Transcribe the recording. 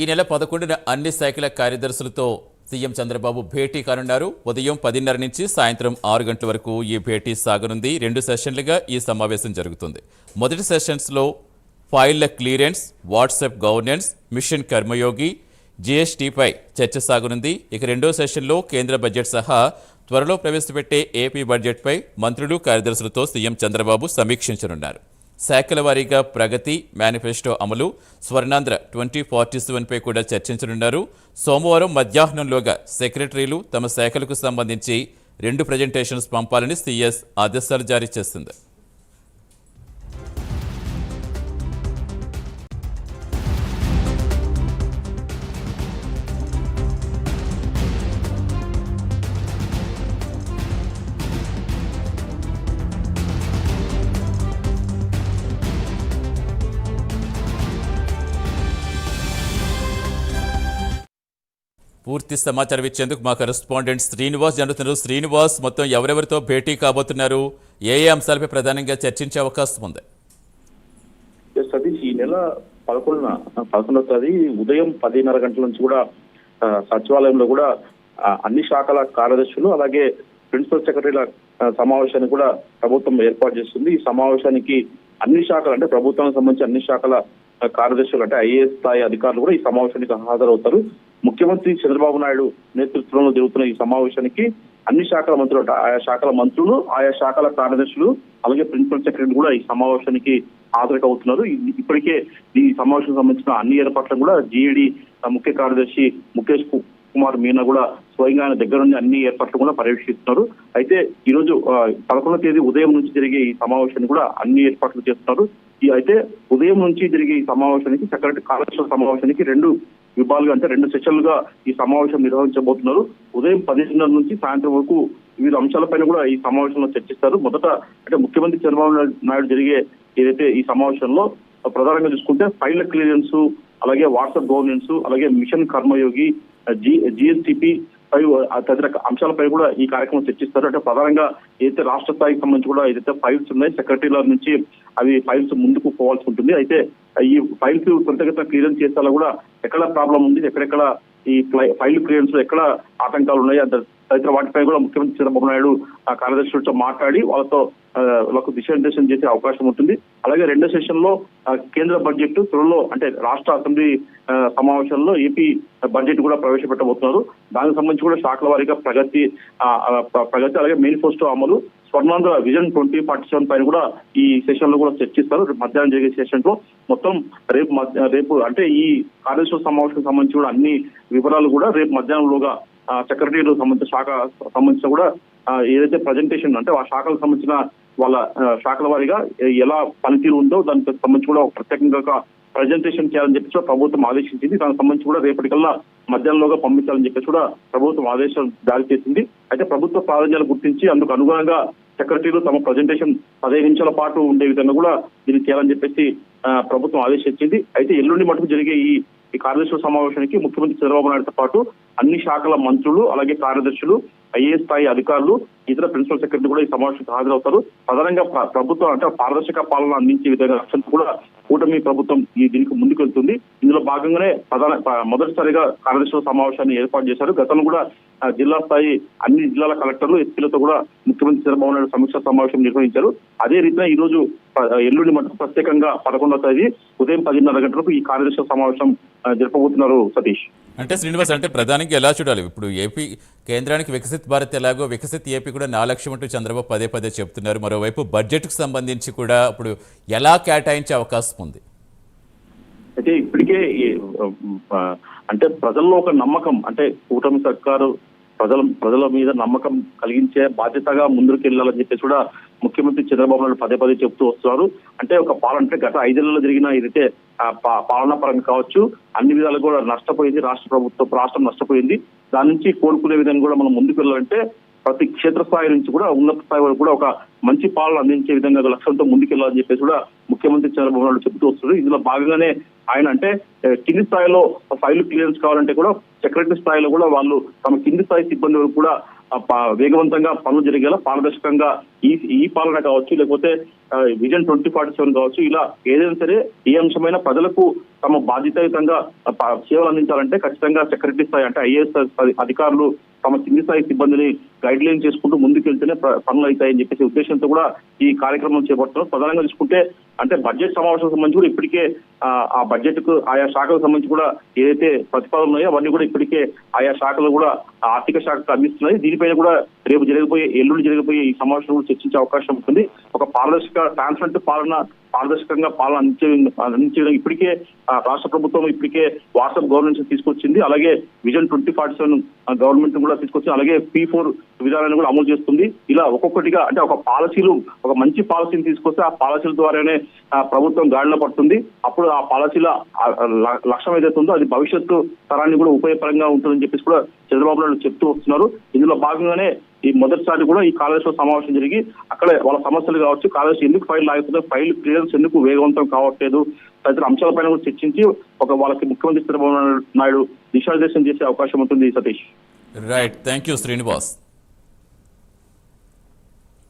ఈ నెల పదకొండున అన్ని శాఖల కార్యదర్శులతో సీఎం చంద్రబాబు భేటీ కానున్నారు. ఉదయం పదిన్నర నుంచి సాయంత్రం ఆరు గంటల వరకు ఈ భేటీ సాగనుంది. రెండు సెషన్లుగా ఈ సమావేశం జరుగుతుంది. మొదటి సెషన్స్లో ఫైళ్ళ clearance WhatsApp governance mission Karmayogi జీఎస్టీపై చర్చ సాగనుంది. ఇక రెండో సెషన్లో కేంద్ర బడ్జెట్ సహా త్వరలో ప్రవేశపెట్టే ఏపీ బడ్జెట్పై మంత్రులు కార్యదర్శులతో సీఎం చంద్రబాబు సమీక్షించనున్నారు. శాఖల వారీగా ప్రగతి మేనిఫెస్టో అమలు స్వర్ణాంధ్ర ట్వంటీ ఫార్టీ సెవెన్పై కూడా చర్చించనున్నారు. సోమవారం మధ్యాహ్నంలోగా సెక్రటరీలు తమ శాఖలకు సంబంధించి రెండు ప్రజెంటేషన్స్ పంపాలని సీఎస్ ఆదేశాలు జారీ చేసింది. పూర్తి సమాచారం ఇచ్చేందుకు మా కరెస్పాండెంట్ శ్రీనివాస్ జరుగుతున్నారు. శ్రీనివాస్ మొత్తం ఎవరెవరితో భేటీ కాబోతున్నారు? ఏ ఏ అంశాలపై ప్రధానంగా చర్చించే అవకాశం ఉంది? సతీష్ ఈ నెల పదకొండున పదకొండవ తేదీ ఉదయం పదిన్నర గంటల నుంచి కూడా సచివాలయంలో కూడా అన్ని శాఖల కార్యదర్శులు అలాగే ప్రిన్సిపల్ సెక్రటరీల సమావేశాన్ని కూడా ప్రభుత్వం ఏర్పాటు చేస్తుంది. ఈ సమావేశానికి అన్ని శాఖలు అంటే ప్రభుత్వానికి సంబంధించి అన్ని శాఖల కార్యదర్శులు అంటే ఐఏఎస్ స్థాయి అధికారులు కూడా ఈ సమావేశానికి హాజరవుతారు. ముఖ్యమంత్రి చంద్రబాబు నాయుడు నేతృత్వంలో జరుగుతున్న ఈ సమావేశానికి అన్ని శాఖల మంత్రులు ఆయా శాఖల మంత్రులు ఆయా శాఖల కార్యదర్శులు అలాగే ప్రిన్సిపల్ సెక్రటరీ కూడా ఈ సమావేశానికి హాజరుకవుతున్నారు ఇప్పటికే ఈ సమావేశం సంబంధించిన అన్ని ఏర్పాట్లను కూడా జీఈడి ముఖ్య కార్యదర్శి ముఖేష్ కుమార్ మీనా కూడా స్వయంగా ఆయన దగ్గర నుండి అన్ని ఏర్పాట్లు కూడా పర్యవేక్షిస్తున్నారు. అయితే ఈ రోజు పదకొండవ తేదీ ఉదయం నుంచి జరిగే ఈ సమావేశాన్ని కూడా అన్ని ఏర్పాట్లు చేస్తున్నారు. ఈ అయితే ఉదయం నుంచి జరిగే ఈ సమావేశానికి సెక్రటరీ కార్యదర్శుల సమావేశానికి రెండు విభాగాలు అంటే రెండు సెషన్లుగా ఈ సమావేశం నిర్వహించబోతున్నారు. ఉదయం పదిహేనున్నర నుంచి సాయంత్రం వరకు వివిధ అంశాలపైన కూడా ఈ సమావేశంలో చర్చిస్తారు. మొదట అంటే ముఖ్యమంత్రి చంద్రబాబు నాయుడు- నాయుడు జరిగే ఏదైతే ఈ సమావేశంలో ప్రధానంగా చూసుకుంటే ఫైల్ క్లియరెన్స్ అలాగే వాట్సాప్ గవర్నెన్స్ అలాగే మిషన్ కర్మయోగి జి జిఎస్టిపి పై తదితర అంశాలపై కూడా ఈ కార్యక్రమం చర్చిస్తారు. అంటే ప్రధానంగా ఏదైతే రాష్ట్ర స్థాయికి సంబంధించి కూడా ఏదైతే ఫైల్స్ ఉన్నాయి సెక్రటరీల నుంచి అవి ఫైల్స్ ముందుకు పోవాల్సి ఉంటుంది అయితే ఈ ఫైల్స్ త్వరితగత క్లియరెన్స్ చేసేలా కూడా ఎక్కడ ప్రాబ్లం ఉంది ఎక్కడెక్కడ ఈ ఫ్లై- ఫైల్ క్లియరెన్స్లో ఎక్కడ ఆటంకాలు ఉన్నాయి తదితర వాటిపై కూడా ముఖ్యమంత్రి చంద్రబాబు నాయుడు ఆ కార్యదర్శులతో మాట్లాడి వాళ్ళతో వాళ్ళకు దిశానిర్దేశం చేసే అవకాశం ఉంటుంది. అలాగే రెండో సెషన్లో కేంద్ర బడ్జెట్ త్వరలో అంటే రాష్ట్ర అసెంబ్లీ సమావేశంలో ఏపీ బడ్జెట్ కూడా ప్రవేశపెట్టబోతున్నారు. దానికి సంబంధించి కూడా శాఖల వారీగా ప్రగతి ప్రగతి అలాగే మేనిఫెస్టో అమలు Swarnandhra vision twenty forty seven పైన కూడా ఈ సెషన్లో కూడా చర్చిస్తారు. మధ్యాహ్నం జరిగే సెషన్లో మొత్తం రేపు రేపు అంటే ఈ కార్యదర్శుల సమావేశం సంబంధించి కూడా అన్ని వివరాలు కూడా రేపు మధ్యాహ్నంలోగా ఆ, సెక్రటరీలు సంబంధించిన శాఖ సంబంధించిన కూడా ఏదైతే ప్రజెంటేషన్ అంటే ఆ శాఖలకు సంబంధించిన వాళ్ళ శాఖల వారిగా ఎలా పనితీరు ఉందో దానికి సంబంధించి కూడా ఒక ప్రత్యేకంగా ఒక ప్రజెంటేషన్ చేయాలని చెప్పేసి ప్రభుత్వం ఆదేశించింది. దానికి సంబంధించి కూడా రేపటికల్లా మధ్యాహ్నంలోగా పంపించాలని చెప్పేసి కూడా ప్రభుత్వం ఆదేశాలు జారీ చేసింది. అయితే ప్రభుత్వ ప్రాధాన్యాలు గుర్తించి అందుకు అనుగుణంగా సెక్రటరీలు తమ ప్రజెంటేషన్ పదిహేను నిమిషాల పాటు ఉండే విధంగా కూడా దీన్ని చేయాలని చెప్పేసి ప్రభుత్వం ఆదేశించింది. అయితే ఎల్లుండి మటుకు జరిగే ఈ ఈ కార్యదర్శుల సమావేశానికి ముఖ్యమంత్రి చంద్రబాబు నాయుడుతో పాటు అన్ని శాఖల మంత్రులు అలాగే కార్యదర్శులు ఐఏఎస్ స్థాయి అధికారులు ఇతర ప్రిన్సిపల్ సెక్రటరీ కూడా ఈ సమావేశానికి హాజరవుతారు. ప్రధానంగా ప్రభుత్వం అంటే పారదర్శక పాలన అందించే విధంగా లక్ష్యంతో కూడా కూటమి ప్రభుత్వం ఈ దీనికి ముందుకు వెళ్తుంది ఇందులో భాగంగానే ప్రధాన మొదటిసారిగా కార్యదర్శుల సమావేశాన్ని ఏర్పాటు చేశారు. గతంలో కూడా జిల్లా స్థాయి అన్ని జిల్లాల కలెక్టర్లు ఎస్పీలతో కూడా ముఖ్యమంత్రి చంద్రబాబు నాయుడు సమీక్ష సమావేశం నిర్వహించారు. అదే రీతిన ఈ రోజు ఎల్లుండి మటుకు ప్రత్యేకంగా పదకొండవ తేదీ ఉదయం పదిన్నర గంటలకు ఈ కార్యదర్శి సమావేశం జరపబోతున్నారు సతీష్. అంటే శ్రీనివాస్ అంటే ప్రధానికి ఎలా చూడాలి? ఇప్పుడు ఏపీ కేంద్రానికి వికసిత్ భారత్ ఎలాగో వికసిత్ ఏపీ కూడా నా లక్ష్యం అంటూ చంద్రబాబు పదే పదే చెప్తున్నారు. మరోవైపు బడ్జెట్కు సంబంధించి కూడా ఇప్పుడు ఎలా కేటాయించే అవకాశం ఉంది? అయితే ఇప్పటికే అంటే ప్రజల్లో ఒక నమ్మకం అంటే కూటమి సర్కారు ప్రజల ప్రజల మీద నమ్మకం కలిగించే బాధ్యతగా ముందుకు వెళ్ళాలని చెప్పేసి కూడా ముఖ్యమంత్రి చంద్రబాబు నాయుడు పదే పదే చెప్తూ వస్తున్నారు. అంటే ఒక పాలన అంటే గత ఐదేళ్ళలో జరిగిన ఏదైతే పాలనా పరంగా కావచ్చు అన్ని విధాలు కూడా నష్టపోయింది. రాష్ట్ర ప్రభుత్వం రాష్ట్రం నష్టపోయింది. దాని నుంచి కోలుకునే విధంగా కూడా మనం ముందుకు వెళ్ళాలంటే ప్రతి క్షేత్రస్థాయి నుంచి కూడా ఉన్నత స్థాయి వరకు కూడా ఒక మంచి పాలన అందించే విధంగా ఒక లక్ష్యంతో ముందుకెళ్ళాలని చెప్పేసి కూడా ముఖ్యమంత్రి చంద్రబాబు నాయుడు చెబుతూ వస్తున్నారు. ఇందులో భాగంగానే ఆయన అంటే కింది స్థాయిలో ఫైల్ క్లియరెన్స్ కావాలంటే కూడా సెక్రటరీ స్థాయిలో కూడా వాళ్ళు తమ కింది స్థాయి సిబ్బంది వరకు కూడా ప- వేగవంతంగా పనులు జరిగేలా పారదర్శకంగా ఈ ఈ పాలన కావచ్చు లేకపోతే విజన్ ట్వంటీ ఫార్టీ సెవెన్ కావచ్చు ఇలా ఏదైనా సరే ఏ అంశమైనా ప్రజలకు తమ బాధ్యతాయుతంగా సేవలు అందించాలంటే ఖచ్చితంగా సెక్రటరీ స్థాయి అంటే ఐఏఎస్ అధికారులు తమ కింది స్థాయి సిబ్బందిని గైడ్ లైన్ చేసుకుంటూ ముందుకెళ్తేనే పనులు అవుతాయని చెప్పేసి ఉద్దేశంతో కూడా ఈ కార్యక్రమం చేపడుతున్నారు ప్రధానంగా చూసుకుంటే అంటే బడ్జెట్ సమావేశం సంబంధించి కూడా ఇప్పటికే ఆ, ఆ బడ్జెట్కు ఆయా శాఖలకు సంబంధించి కూడా ఏదైతే ప్రతిపాదనలు ఉన్నాయో అవన్నీ కూడా ఇప్పటికే ఆయా శాఖలు కూడా ఆర్థిక శాఖకు అందిస్తున్నాయి. దీనిపైన కూడా రేపు జరగబోయే ఎల్లుండి జరగబోయే ఈ సమావేశం కూడా చర్చించే అవకాశం ఉంటుంది. ఒక పారదర్శక ట్రాన్స్పరెంట్ పాలన పారదర్శకంగా పాలన అందించే అందించడం ఇప్పటికే రాష్ట్ర ప్రభుత్వం ఇప్పటికే వాట్సాప్ గవర్నెన్స్ తీసుకొచ్చింది. అలాగే vision twenty forty seven government కూడా తీసుకొచ్చింది. అలాగే పీ ఫోర్ విధానాన్ని కూడా అమలు చేస్తుంది. ఇలా ఒక్కొక్కటిగా అంటే ఒక పాలసీలు ఒక మంచి పాలసీని తీసుకొస్తే ఆ పాలసీల ద్వారానే ప్రభుత్వం గాడిలో పడుతుంది. అప్పుడు ఆ పాలసీల లక్ష్యం ఏదైతే ఉందో అది భవిష్యత్తు తరాన్ని కూడా ఉపయోగకరంగా ఉంటుందని చెప్పేసి కూడా చంద్రబాబు నాయుడు చెప్తూ వస్తున్నారు. ఇందులో భాగంగానే ఈ మొదటిసారి కూడా ఈ కాళేశ్వర సమావేశం జరిగి అక్కడ వాళ్ళ సమస్యలు కావచ్చు కాలేజ్ ఎందుకు ఫైల్ ఆగుతుందో ఫైల్ క్లియరెన్స్ ఎందుకు వేగవంతం కావట్లేదు తదితర అంశాలపైన కూడా చర్చించి ఒక వాళ్ళకి ముఖ్యమంత్రి చంద్రబాబు నాయుడు దిశానిర్దేశం చేసే అవకాశం ఉంటుంది Satish. Right thank you Srinivas